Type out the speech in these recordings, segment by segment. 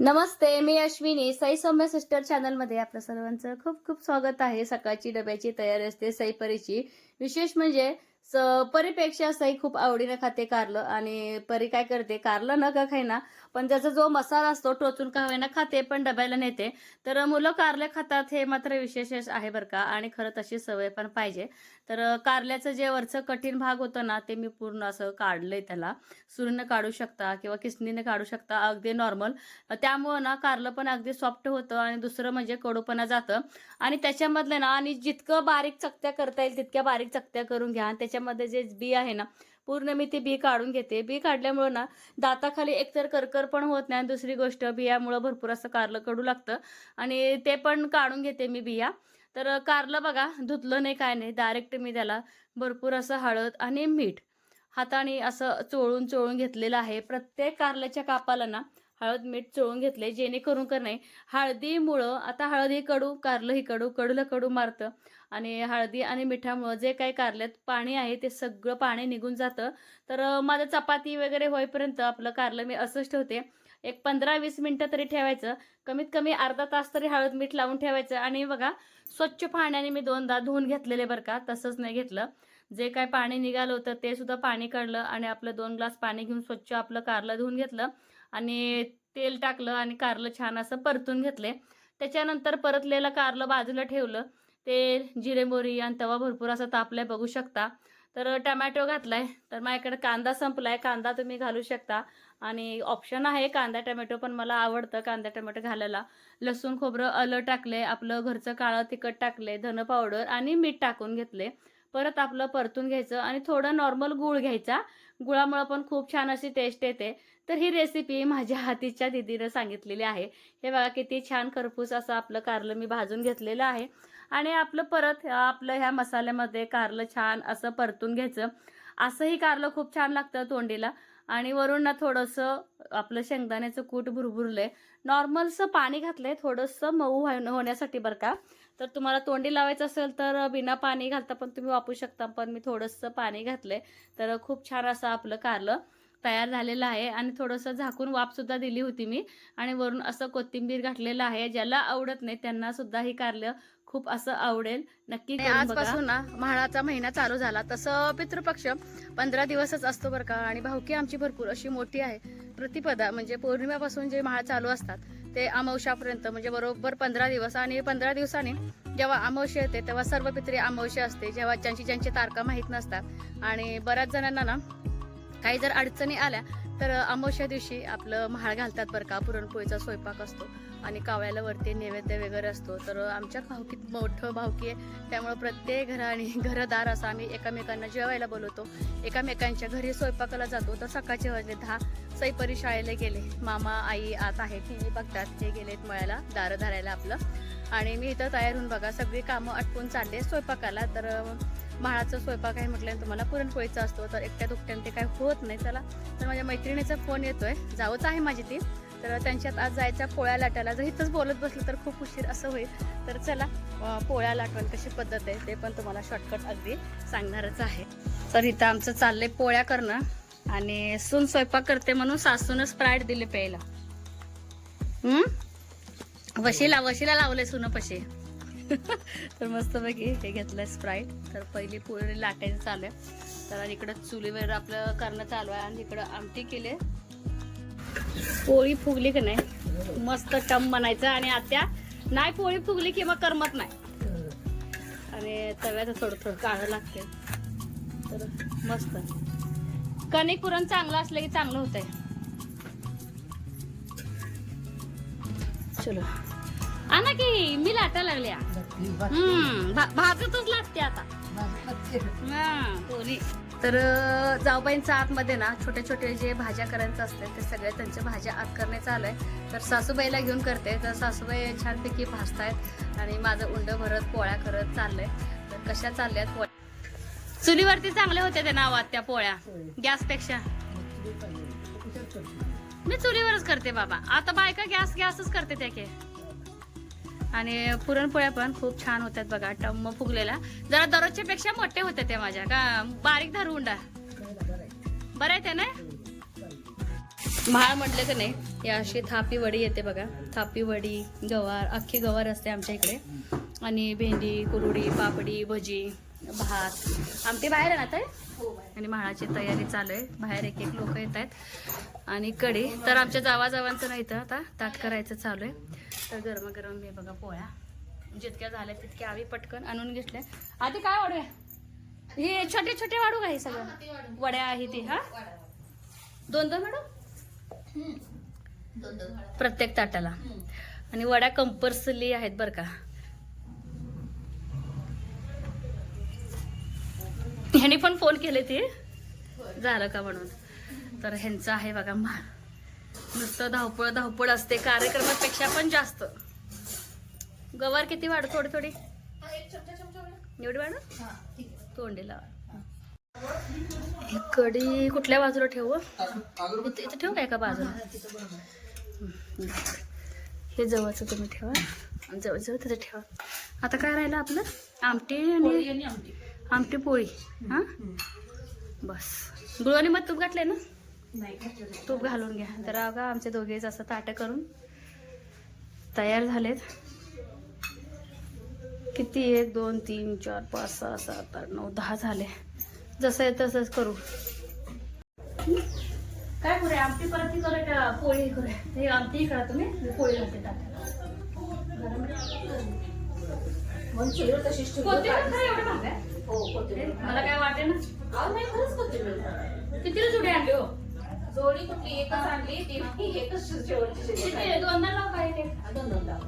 नमस्ते मी अश्विनी. साई सौम्य सिस्टर चॅनलमध्ये आपलं सर्वांचं खूप खूप स्वागत आहे. सकाळची डब्याची तयारी असते सई परीची. विशेष म्हणजे परीपेक्षा सई खूप आवडीनं खाते कारलं आणि परी काय करते? कारलं न का खाईना पण त्याचा जो मसाला असतो टोचून का होईना खाते पण डब्याला नेते तर मुलं कारले खातात हे मात्र विशेष आहे बरं का. आणि खरं तशी सवय पण पाहिजे. तर कारल्याचं जे वरचं कठीण भाग होतं ना ते मी पूर्ण असं काढलंय त्याला. सुरीनं काढू शकता किंवा किसनीने काढू शकता अगदी नॉर्मल त्यामुळं ना कारलं पण अगदी सॉफ्ट होतं आणि दुसरं म्हणजे कडूपणा जातं. आणि त्याच्यामधलं ना आणि जितकं बारीक चकत्या करता येईल तितक्या बारीक चकत्या करून घ्या. आणि त्याच्यामध्ये जे बी आहे ना पूर्ण मी ते बी काढून घेते. बी काढल्यामुळं ना दाताखाली एकतर करकर पण होत नाही आणि दुसरी गोष्ट बियामुळं भरपूर असं कारलं कडू लागतं. आणि ते पण काढून घेते मी बिया. तर कारलं बघा धुतलं नाही काय नाही. डायरेक्ट मी त्याला भरपूर असं हळद आणि मीठ हाताने असं चोळून चोळून घेतलेलं आहे. प्रत्येक कारल्याच्या कापाला ना हळद मीठ चोळून घेतले जेणेकरून का नाही हळदीमुळं आता हळद कडू कारलंही कडू कडूला कडू मारतं. आणि हळदी आणि मिठामुळं जे काही कारल्यात पाणी आहे ते सगळं पाणी निघून जातं. तर माझं चपाती वगैरे होईपर्यंत आपलं कारलं मी असंच ठेवते एक पंधरा वीस मिनटं तरी ठेवायचं. कमीत कमी अर्धा तास तरी हळद मीठ लावून ठेवायचं. आणि बघा स्वच्छ पाण्याने मी दोनदा धुवून घेतलेले बरं का तसंच नाही घेतलं. जे काय पाणी निघालं होतं ते सुद्धा पाणी काढलं आणि आपलं दोन ग्लास पाणी घेऊन स्वच्छ आपलं कारलं धुवून घेतलं. आणि तेल टाकलं आणि कारलं छान असं परतून घेतले. त्याच्यानंतर परतलेलं कारलं बाजूला ठेवलं. ते जिरे मोरी आणि तवा भरपूर असा तापलाय बघू शकता. तर टमॅटो घातलाय. तर माझ्याकडे कांदा संपलाय. कांदा तुम्ही घालू शकता. आणि ऑप्शन आहे कांदा टमॅटो पण मला आवडतं कांदा टमॅटो घालायला. लसूण खोबरं आलं टाकले आपलं घरचं काळं तिखट टाकले धन पावडर आणि मीठ टाकून घेतले परत आपलं परतून घ्यायचं आणि थोडं नॉर्मल गूळ घ्यायचा. गुळामुळं पण खूप छान अशी टेस्ट येते. तर ही रेसिपी माझ्या हातीच्या दिदीनं सांगितलेली आहे. हे बघा किती छान खरपूस असं आपलं कारलं मी भाजून घेतलेलं आहे. आणि आपलं परत आपलं ह्या मसाल्यामध्ये कारलं छान असं परतून घ्यायचं. असंही कारलं खूप छान लागतं तोंडीला. आणि वरून ना थोडंसं आपलं शेंगदाण्याचं कूट भुरभुरलंय. नॉर्मलसं पाणी घातलंय थोडंसं मऊ होण्यासाठी बरं का. तर तुम्हाला तोंडी लावायचं असेल तर बिना पाणी घालता पण तुम्ही वापरू शकता. पण मी थोडंसं पाणी घातलंय. तर खूप छान असं आपलं कारलं तयार झालेलं आहे. आणि थोडंसं झाकून वाफसुद्धा दिली होती मी. आणि वरून असं कोथिंबीर घातलेलं आहे. ज्याला आवडत नाही त्यांना सुद्धा ही कारलं खूप असं आवडेल. नक्की आजपासून ना म्हाळाचा महिना चालू झाला. तसं पितृपक्ष पंधरा दिवसच असतो बरं का. आणि भावकी आमची भरपूर अशी मोठी आहे. प्रतिपदा म्हणजे पौर्णिमेपासून जे महाळ चालू असतात. ते अमावश्यापर्यंत म्हणजे बरोबर पंधरा दिवस. आणि पंधरा दिवसांनी जेव्हा अमावस्या येते तेव्हा सर्व पित्री अमावस्या असते जेव्हा ज्यांची ज्यांची तारखा माहीत नसतात. आणि बऱ्याच जणांना ना काही जर अडचणी आल्या तर अमावस्या दिवशी आपलं महाळ घालतात बरं का पुरणपोळीचा स्वयंपाक असतो आणि कावळ्याला वरती नैवेद्य वगैरे असतो. तर आमच्या भावकीत मोठं भावकी आहे त्यामुळं प्रत्येक घर आणि घरदार असं आम्ही एकामेकांना जेवायला बोलवतो. एकामेकांच्या घरी स्वयंपाकाला जातो तर सकाळचे वाजले दहा सईपरी शाळेला गेले. मामा आई आत आहे टी बघतात ते गेलेत मळ्याला दारं धरायला आपलं. आणि मी इथं तयार होऊन बघा सगळी कामं आटपून चालले स्वयंपाकाला. तर म्हाळाचा स्वयंपाक आहे म्हटल्याने तुम्हाला पुरणपोळीचा असतो तर एकट्या दुकट्याने ते काय होत नाही. चला तर माझ्या मैत्रिणीचा फोन येतोय. जावंच आहे माझी ती. तर त्यांच्यात आज जायच्या पोळ्या लाटायला. जर इथंच बोलत बसलं तर खूप उशीर असं होईल. तर चला पोळ्या लाटवण कशी पद्धत आहे ते पण तुम्हाला शॉर्टकट अगदी सांगणारच आहे. तर इथं आमचं चाललंय पोळ्या करणं. आणि सून स्वयंपाक करते म्हणून सासूनच स्प्राईट दिले प्यायला. हम्म? वशीला वशीला लावले सुन पशी. तर मस्त हे घेतलं आहे स्प्राईट तर पहिली पोळी लाटायचं चालू आहे. तर इकडं चुलीवर आपलं करणं चालू आहे आणि इकडं आमटी केले पोळी फुगली की नाही? मस्त टम बनायचं आणि आत्या नाही पोळी फुगली की मग करमत नाही. आणि तव्याचं थोडं थोडं काढं लागते तर मस्त. कणिक पुरण चांगलं असलं की चांगलं होतंय. चलो. आणा की मी लाटा लागल्या. हम्म भा- भाजतच लागते आता. हा, तर अं, जाऊबाईंच्या आतमध्ये ना छोटे छोटे जे भाज्या करायचं असते ते सगळे त्यांच्या भाज्या आत करणे चालू आहे तर सासूबाईला घेऊन करते. तर सासूबाई छानपैकी भाजतायत आणि माझं उंड भरत पोळ्या करत चाललंय. तर कशा चालल्यात पोळ्या? चुलीवरती चांगले होते ते नावात त्या पोळ्या गॅसपेक्षा. मी चुलीवरच करते बाबा. आता बायका गॅस गॅसच करते त्या के. आणि पुरणपोळ्या पण खूप छान होतात बघा टम्म फुगलेला जरा दररोजच्या पेक्षा मोठे होते ते माझ्या का बारीक धरुंडा बरं आहे ते ना? महाळ म्हटलं की नाही या अशी थापी वडी येते बघा. थापी वडी गवार अख्खी गवार असते आमच्या इकडे. आणि भेंडी कुरुडी पापडी भजी भात. आमटी बाहेर आहे ना आता हो. आणि म्हाळाची तयारी चालू आहे. बाहेर एक एक लोक येत आहेत. आणि कढी. तर आमच्या जावाजावांचं नाही तर आता. ताट करायचं चालू आहे. तर गरम गरम मी बघा पोळ्या. जितक्या झाल्या तितक्या आम्ही पटकन आणून घेतल्या. आधी काय वाढूया? हे छोटे छोटे वाढू का हे सगळं? वड्या आहे ती हा? दोन दोन वाढू? प्रत्येक ताटाला. आणि वड्या कंपल्सरी आहेत बरं का. ह्याने पण फोन केले ते. झालं का म्हणून. तर ह्यांचं आहे बघा मा नुसतं धावपळ धावपळ असते. कार्यक्रमापेक्षा पण जास्त. गवार किती वाढ थोडी थोडी? एवढी वाढ? तोंडीला. कडी कुठल्या बाजूला ठेवू? इथं ठेवू काय का बाजूला? हे जवळचं तुम्ही ठेवा. जवळ जवळ तिथे ठेवा. आता काय राहिलं आपलं? आमटी आणि आमटी. पोळी हा? बस. गुळाने मग तूप घातले ना? तूप घालून घ्या. तर अगा आमचे दोघेच असं ताटं करून तयार झालेत. किती? एक दोन तीन चार पाच सहा सात आठ नऊ दहा झाले. जसं आहे तसंच करू. काय करूया आमटी परत करूया का पोळी करूया हे आमटी करा तुम्ही. पोळी घालते ताटाला महाग आहे? मला काय वाटे ना? किती जुडी आणली हो? जोडी कुठली? एकच आणली ती एकच शेवटची लाव काय ते. दोन दोन लाव.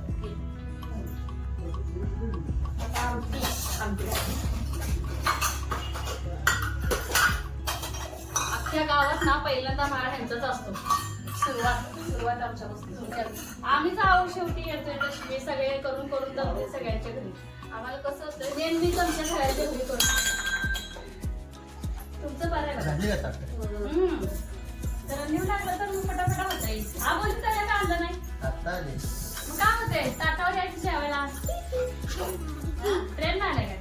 आमटी आमटी अख्ख्या गावात ना पहिल्यांदा माळ ह्यांचाच असतो. सुरुवात सुरुवात आमच्यापासून आम्हीच आहो शेवटी येतोय तशी. सगळे करून करून दमते सगळ्यांच्या घरी. आम्हाला कसं असतं नेहमी तुमच्या सगळ्यांच्या घरी करून. तुमचं बरं आहे बघा. हम्म. जरा न्यू लागलं तर मग फटाफटा होता येईल हा बोलतो त्याला का आणलं नाही? मग काय होते ताटावर यायचं जेवायला? ट्रेन आलाय काय?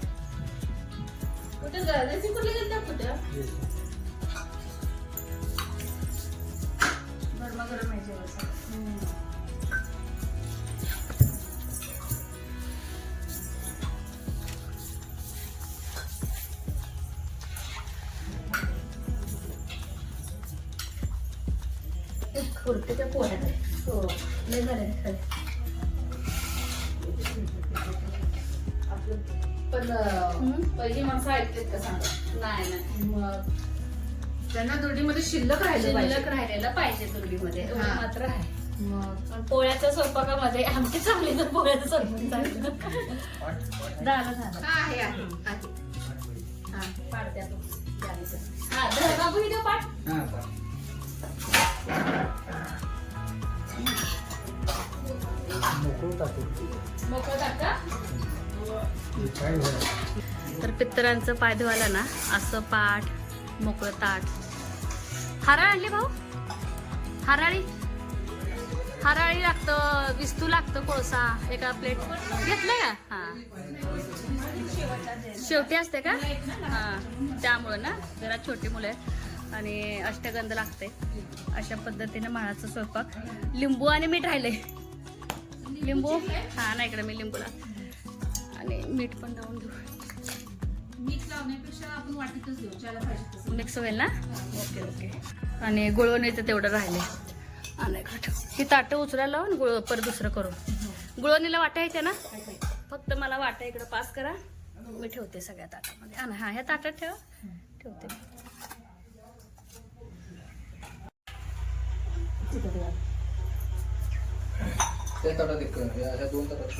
कुठे गरजेची कुठे? गेलता कुठं गरमागरम आहे जेवण सगळं. पण. पहिली माणसं ऐकतात का सांगा? नाही नाही. मग त्यांना जोडीमध्ये शिल्लक राहिलं शिल्लक पाहिजे. राहिलेलं पाहिजे तुरडीमध्ये एवढं हा. मात्र आहे. मग? पण पोळ्याच्या स्वयंपाकामध्ये आमची चांगली तर पोळ्याचं स्वयंपाक चांगलं झालं झालं हा आहे आहे आहे. हा. पाडत्या तू. जायचं. हा धर बाबू व्हिडिओ पाठ मोकळं टाका. तर पित्तरांचं पाय धुवायला ना असं पाठ मोकळं ताट. हराळ आणली भाऊ? हराळी? हराळी लागतं विस्तू लागतं कोळसा एका प्लेट घेतलं का? हा. शेवटी असते का? हा. त्यामुळं ना जरा छोटी मुलं आहेत आणि अष्टगंध लागते. अशा पद्धतीने माळाचं स्वयंपाक. लिंबू आणि मीठ राहिले लिंबू? हा नाही इकडे मी लिंबूला. आणि मीठ पण लावून घेऊ मीठ लावण्यापेक्षा आपण वाटीतच देऊ ज्याला पाहिजे तसं. मिक्स होईल ना? Okay okay. आणि गुळवणीचं तेवढं राहिले. आणि ही ताटं उचलायला लावून गुळ परत दुसरं करू गुळवणीला वाटा येते ना? फक्त मला वाटा इकडं पास करा. मी ठेवते सगळ्या ताटामध्ये. हा हा ह्या ताटात ठेवा. ठेवते. त्या ताटात एक दोन ताटात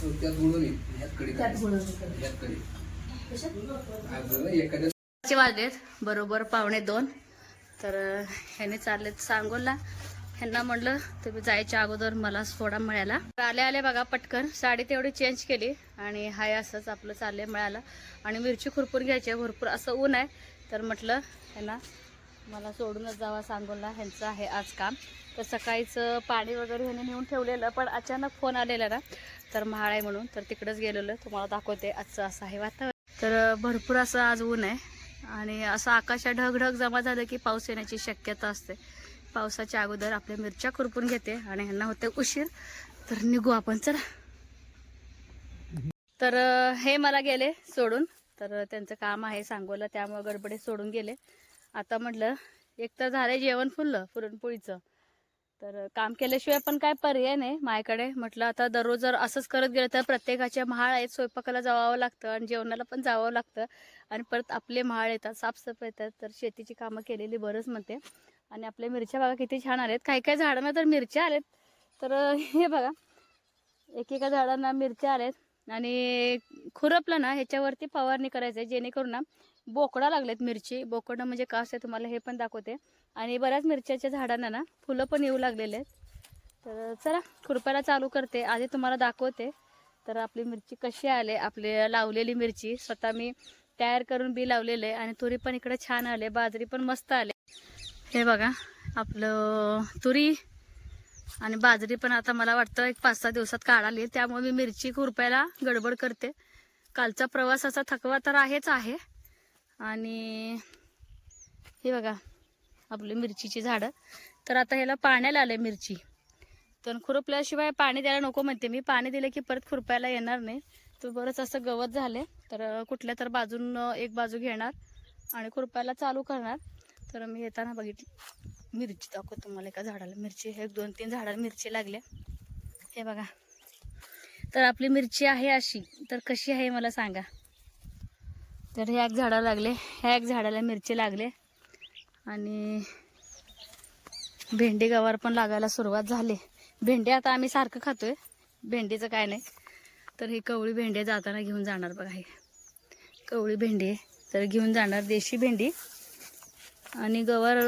त्यात गुळून येईल ह्यात कडी त्यात टाक. गुळवणी करू. ह्यात कडी कशात? आज एखाद्या चे वाजलेत बरोबर पावणे दोन. तर ह्याने चाललेत सांगोला ह्यांना म्हणलं तुम्ही जायच्या अगोदर मला सोडा मिळाला आले आले बघा पटकन. साडी तेवढी चेंज केली आणि हाय असंच आपलं चाललंय मिळालं आणि मिरची खुरपून घ्यायची आहे भरपूर असं ऊन आहे. तर म्हटलं ह्यांना मला सोडूनच जावा सांगोला ह्यांचं आहे आज काम. तर सकाळीचं पाणी वगैरे ह्याने नेऊन ठेवलेलं पण अचानक फोन आलेला ना तर महाळ आहे म्हणून तर तिकडंच गेलेलं तुम्हाला दाखवते आजचं असं आहे वातावरण. तर भरपूर असं आज ऊन आहे आणि असं आकाशात ढगढग जमा झालं की पाऊस येण्याची शक्यता असते. पावसाच्या अगोदर आपल्या मिरच्या खुरपून घेते आणि ह्यांना होते उशीर. तर निघू आपण चला. तर हे मला गेले सोडून. तर त्यांचं काम आहे सांगोला त्यामुळे गडबडीत सोडून गेले. आता म्हटलं एक तर झालं जेवण फुललं पुरणपोळीचं. तर काम केल्याशिवाय पण काय पर्याय नाही माझ्याकडे. म्हटलं आता दररोज जर असंच करत गेलं तर प्रत्येकाच्या महाळ आहेत स्वयंपाकाला जावावं लागतं आणि जेवणाला पण जावं लागतं. आणि परत आपले महाळ येतात साफसफाई येतात तर शेतीची कामं केलेली बरंच म्हणते. आणि आपल्या मिरच्या बघा किती छान आलेत. काही काही झाडांना तर मिरच्या आलेत. तर हे बघा एकेका झाडांना मिरच्या आल्यात आणि खुरपलं ना ह्याच्यावरती फवारणी करायचं आहे जेणेकरून ना बोकडा लागलेत मिरची. बोकडं म्हणजे का असते तुम्हाला हे पण दाखवते. आणि बऱ्याच मिरच्याच्या झाडांना ना फुलं पण येऊ लागलेले आहेत. तर चला खुरपायला चालू करते. आधी तुम्हाला दाखवते. तर आपली मिरची कशी आले आपली लावलेली मिरची. स्वतः मी तयार करून बी लावलेले आहे आणि तुरी पण इकडे छान आले बाजरी पण मस्त आले. हे बघा आपलं तुरी आणि बाजरी पण आता मला वाटतं एक पाच सहा दिवसात काढाली. त्यामुळे मी मिरची खुरपायला गडबड करते. कालचा प्रवासाचा थकवा तर आहेच आहे. आणि हे बघा आपली मिरचीची झाडं. तर आता ह्याला पाण्याला आले मिरची. तर खुरपल्याशिवाय पाणी द्यायला नको म्हणते मी. पाणी दिलं की परत खुरपायला येणार नाही. तर बरंच असं गवत झाले तर कुठल्या तर बाजून एक बाजू घेणार आणि खुरपायला चालू करणार. तर मी येताना बघितली. मिरची दाखवतो तुम्हाला एका झाडाला. मिरची एक दोन तीन झाडाला मिरची लागल्या. हे बघा. तर आपली मिरची आहे अशी. तर कशी आहे मला सांगा. तर ह्या एक झाडाला लागले. ह्या एक झाडाला मिरची लागले. आणि भेंडी गवार पण लागायला सुरुवात झाली. भेंडी आता आम्ही सारखं खातोय. भेंडीचं काय नाही. तर ही कवळी भेंडी जाताना घेऊन जाणार बघा हे. कवळी भेंडी आहे. तर घेऊन जाणार देशी भेंडी. आणि गवार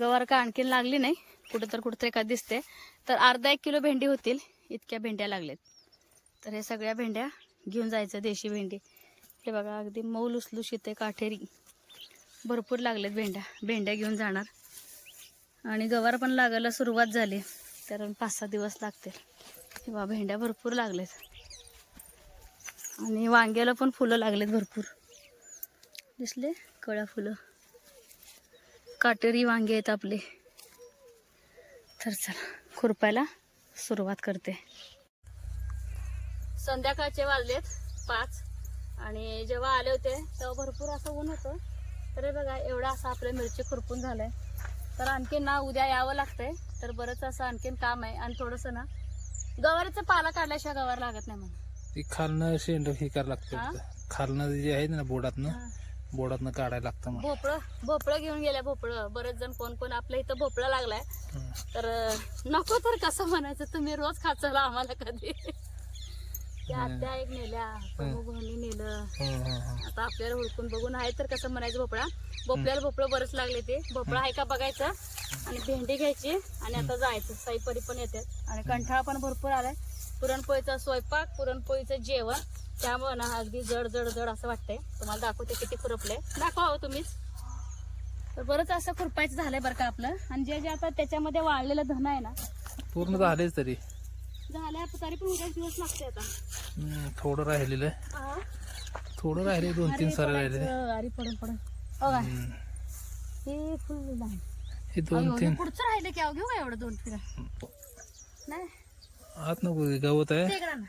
गवार का आणखीन लागली नाही. कुठं तर कुठं एका दिसते तर अर्धा एक किलो भेंडी होतील. इतक्या भेंड्या लागल्यात. तर हे सगळ्या भेंड्या घेऊन जायचं देशी भेंडी. हे बघा अगदी मऊ लुसलुशीत आहे काठेरी. भरपूर लागलेत भेंड्या. भेंड्या घेऊन जाणार. आणि गवार पण लागायला सुरुवात झाली. तर पाच सहा दिवस लागतील. किंवा भेंड्या भरपूर लागलेत. आणि वांग्याला पण फुलं लागलेत भरपूर. दिसले? कळ्या फुलं. काटेरी वांगे आहेत आपले. तर चला खुरपायला सुरुवात करते. संध्याकाळचे वाजलेत पाच. आणि जेव्हा आले होते तेव्हा भरपूर असं ऊन होतं. तर बघा एवढा असं आपल्या मिरची खुरपून झालंय. तर आणखीन ना उद्या यावं लागतंय. तर बरंच असं आणखीन काम आहे. आणि थोडंसं ना गवारीचा पाला काढल्याशिवाय गवार लागत नाही म्हणून ती खालनं शेंड हे हा? लागतं खालनं जे आहे ना बोडातनं. बोडातनं काढायला लागतं भोपळं भोपळं घेऊन गेल्या भोपळं. बरेच जण कोण कोण आपल्या इथं भोपळा लागलाय. तर नको तर कसं म्हणायचं तुम्ही रोज खात चला आम्हाला कधी. त्या आत्या एक नेल्या भाऊनी नेलं. आता आपल्याला हुडकून बघून आहे तर कसं म्हणायचं भोपळा? भोपळ्याला भोपळं बरंच लागले ते. भोपळा आहे का बघायचं? आणि भेंडी घ्यायची आणि आता जायचं. साईपरी पण येतात. आणि कंठाळा पण भरपूर आलाय. पुरणपोळीचा स्वयंपाक पुरणपोळीचं जेवण. त्यामुळे ना अगदी जड जड जड असं वाटतंय. तुम्हाला दाखवते किती खुरपलंय. दाखवा हो तुम्हीच. तर बरंच असं खुरपायचं झालंय बरं का आपलं. आणि जे जे आता त्याच्यामध्ये वाळलेलं धन आहे ना पूर्ण झालेच तरी. झालंय तरी पण उद्या दिवस लागते आता. थोडं राहिलेलं आहे. थोडं राहिले दोन तीन सारे राहिले. पडायचं, अरे पडून पडून हो काय हं. फुल दोन हे तीन. पुढचं राहिलं की अहो, घेऊ का एवढं दोन फिरा? नाही. आत नको गवत आहे. ते इकडं ना.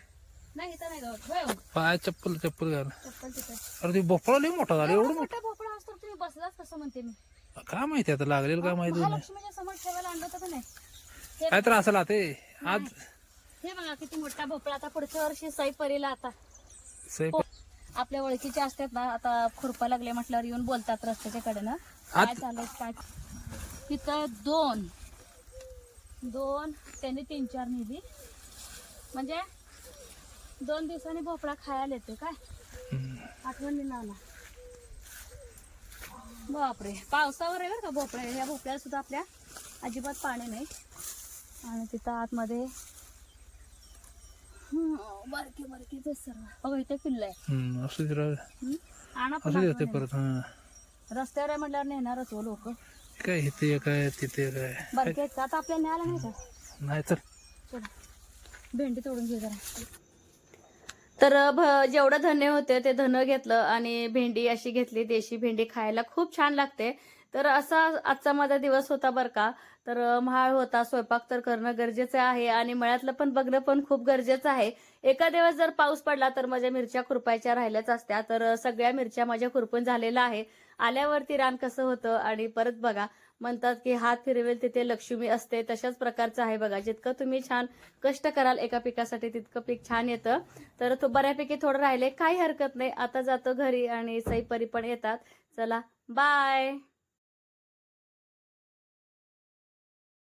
नाही इथं नाही गवत. होय हो. पाय चप्पल चप्पल घाल. चप्पल. अरे ते भोपळा लई मोठा झाला एवढं मोठा. भोपळा असतो तुम्ही बसलाच कसं म्हणते मी? काय माहिती आता लागलेलं काय माहिती नाही. महालक्ष्मीच्या समोर ठेवायला आणलं होतं का नाही? काय तर असेल आता हे. आज हे बघा किती मोठा भोपळा आता पुढच्या वर्षी सई परीला आता. स्वयंपाक आपल्या ओळखीचे असतात ना आता खुरपा लागले म्हटल्यावर येऊन बोलतात रस्त्याच्या कडेनं काय चाललंय काय? तिथं दोन. दोन त्यांनी तीन चार नेली. म्हणजे दोन दिवसांनी भोपळा खायला येते काय? हं. आठवण ना आला बापरे. पावसावर आहे बरं का भोपळा? या भोपळ्याला सुद्धा आपल्या अजिबात पाणी नाही. आणि तिथं आतमध्ये बारकी बारकी सर्व बघा इथे आहे. हं, राह? आणा परत हा. रस्त्यावर आहे म्हटल्यावर नेणारच हो लोक. काय इथे तिथे काय बारकी आहेत का? आता आपल्याला न्यायला नाही का? नाही तर. चला. भेंडी तोडून घे जरा. तर भ- जेवढं धने होते ते धनं घेतलं आणि भेंडी अशी घेतली देशी भेंडी खायला खूप छान लागते. तर असा आजचा माझा दिवस होता बरं का. तर महाळ होता स्वयंपाक तर करणं गरजेचं आहे आणि मळ्यातलं पण बघणं पण खूप गरजेचं आहे. एका दिवस जर पाऊस पडला तर माझ्या मिरच्या खुरपायच्या राहिल्याच असत्या. तर सगळ्या मिरच्या माझ्या खुरपून झालेल्या आहे. आल्यावरती रान कसं होतं आणि परत बघा म्हणतात की हात फिरवेल तिथे लक्ष्मी असते तशाच प्रकारचं आहे बघा. जितकं तुम्ही छान कष्ट कराल एका पिकासाठी तितकं पीक छान येतं. तर तो बऱ्यापैकी थोडं राहिले काही हरकत नाही. आता जातो घरी आणि सईपरी पण येतात. चला बाय!